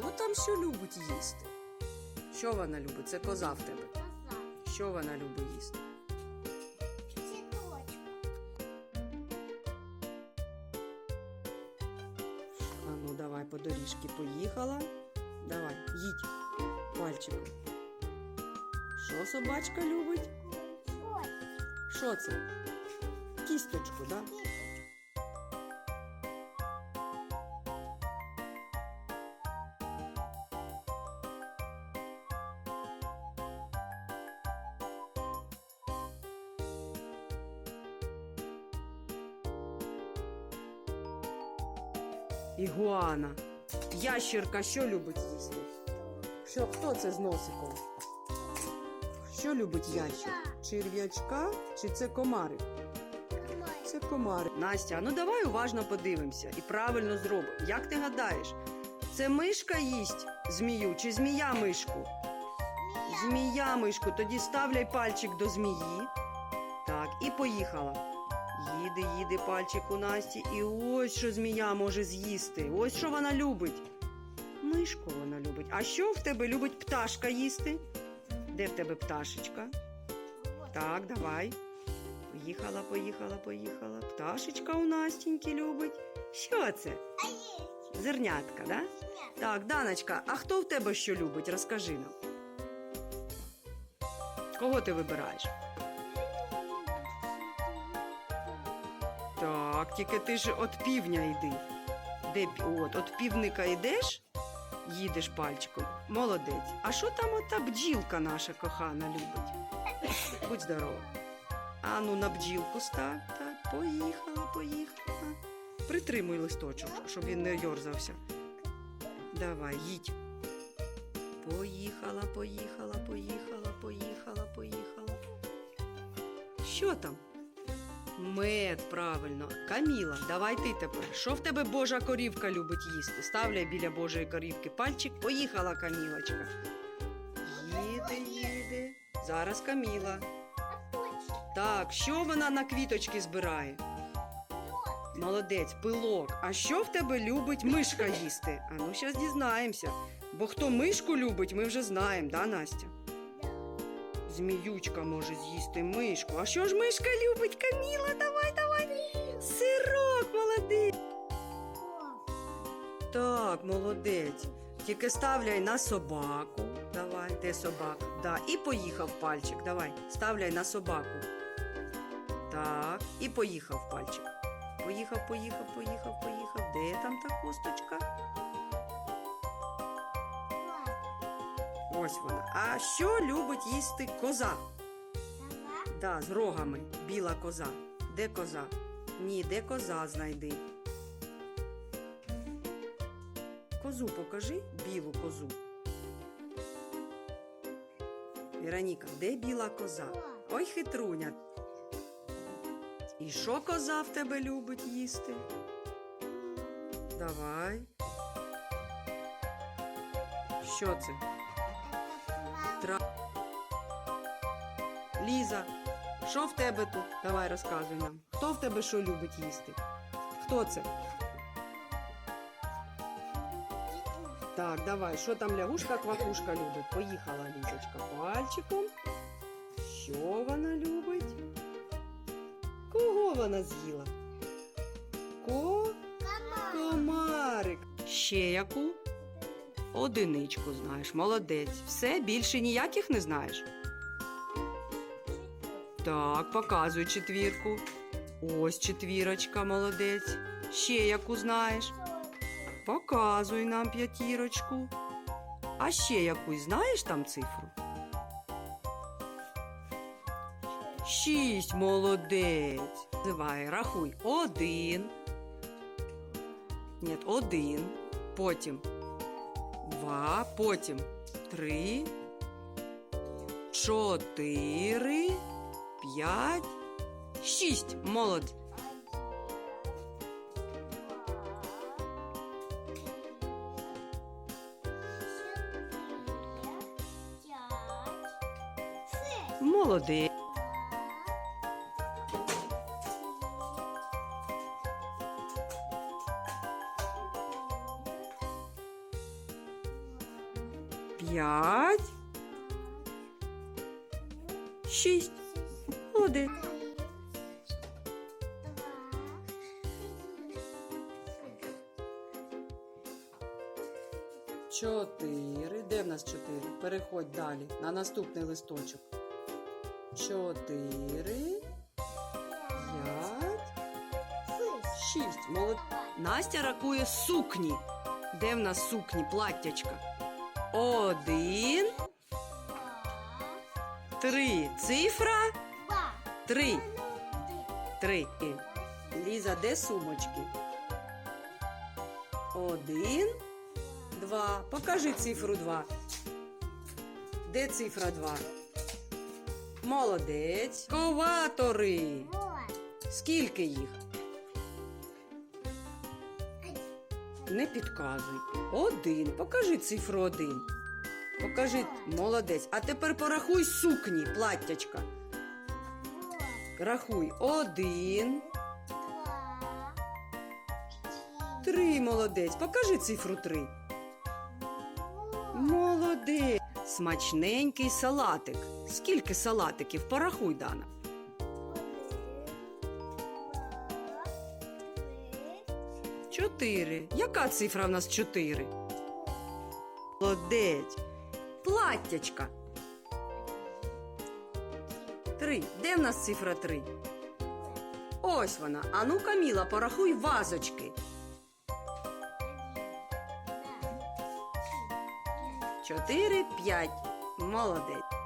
хто там що любить їсти? Що вона любить? Це коза в тебе. Що вона любить їсти? А ну давай по доріжці поїхала. Давай, їдь пальчиком. Що собачка любить? Що це? Кісточку, да? Ігуана. Ящірка що любить їсти? Що, хто це з носиком? Що любить ящір? Черв'ячка чи це комарик? Комар. Це комарик. Настя, ну давай уважно подивимося і правильно зробимо. Як ти гадаєш, це мишка їсть змію чи змія мишку? Змія мишку, тоді ставляй пальчик до змії. Так, і поїхала. Їде, їде пальчик у Насті, і ось що змія може з'їсти. Ось що вона любить. Мишку вона любить. А що в тебе любить пташка їсти? Де в тебе пташечка? Так, давай. Поїхала, поїхала, поїхала. Пташечка у Настіньки любить. Що це? Зернятка, да? Так, Даночка, а хто в тебе що любить? Розкажи нам. Кого ти вибираєш? Так, тільки ти ж от півня йди. Де от, от півника йдеш, їдеш пальчиком. Молодець. А що там ота бджілка наша кохана любить? Будь здорова. А ну на бджілку став. Так, поїхала, поїхала. Притримуй листочок, щоб він не йорзався. Давай, їдь. Поїхала, поїхала, поїхала, поїхала, поїхала. Що там? Мед, правильно. Каміла, давай ти тепер. Що в тебе Божа корівка любить їсти? Ставляй біля Божої корівки пальчик. Поїхала Камілочка. Їде, їде. Зараз Каміла. Так, що вона на квіточки збирає? Молодець, пилок. А що в тебе любить мишка їсти? А ну зараз дізнаємося. Бо хто мишку любить, ми вже знаємо, да, Настя? Зміючка може з'їсти мишку. А що ж мишка любить? Каміла, давай, давай. Сирок, молодець. Так, молодець. Тільки ставляй на собаку. Давай, де собака? Да, і поїхав пальчик. Давай, ставляй на собаку. Так, і поїхав пальчик. Поїхав, поїхав, поїхав, поїхав. Де там та косточка? Ось вона. А що любить їсти коза? Сова. Да, з рогами. Біла коза. Де коза? Ні, де коза знайди. Козу покажи, білу козу. Вероніка, де біла коза? Ой, хитруня. І що коза в тебе любить їсти? Давай. Що це? Тра... Ліза, що в тебе тут? Давай розказуй нам. Хто в тебе що любить їсти? Хто це? Так, давай, що там лягушка, квакушка любить? Поїхала Лізочка пальчиком. Що вона любить? Кого вона з'їла? Ко? Комарик. Ще яку? Одиничку знаєш, молодець. Все, більше ніяких не знаєш? Так, показуй четвірку. Ось четвірочка, молодець. Ще яку знаєш? Показуй нам п'ятірочку. А ще якусь знаєш там цифру? Шість, молодець. Давай, рахуй. Один. Ні, один. Потім два, потім три, чотири, п'ять, шість. Молодь. Молодець. П'ять. Шість. Молодець. Чотири. Де в нас чотири? Переходь далі на наступний листочок. Чотири. П'ять. Шість. Молод... Настя рахує сукні. Де в нас сукні? Платтячка. Один. Три. Цифра. Два. Три. Три. Ліза, де сумочки? Один. Два. Покажи цифру два. Де цифра два? Молодець. Коватори. Скільки їх? Не підказуй. Один. Покажи цифру один. Покажи. Молодець. А тепер порахуй сукні, платтячка. Рахуй. Один. Три. Молодець. Покажи цифру три. Молодець. Смачненький салатик. Скільки салатиків? Порахуй, Дана. Чотири. Яка цифра в нас чотири? Молодець. Платтячка. Три. Де в нас цифра три? Ось вона. Ану, Каміла, порахуй вазочки. Чотири, п'ять. Молодець.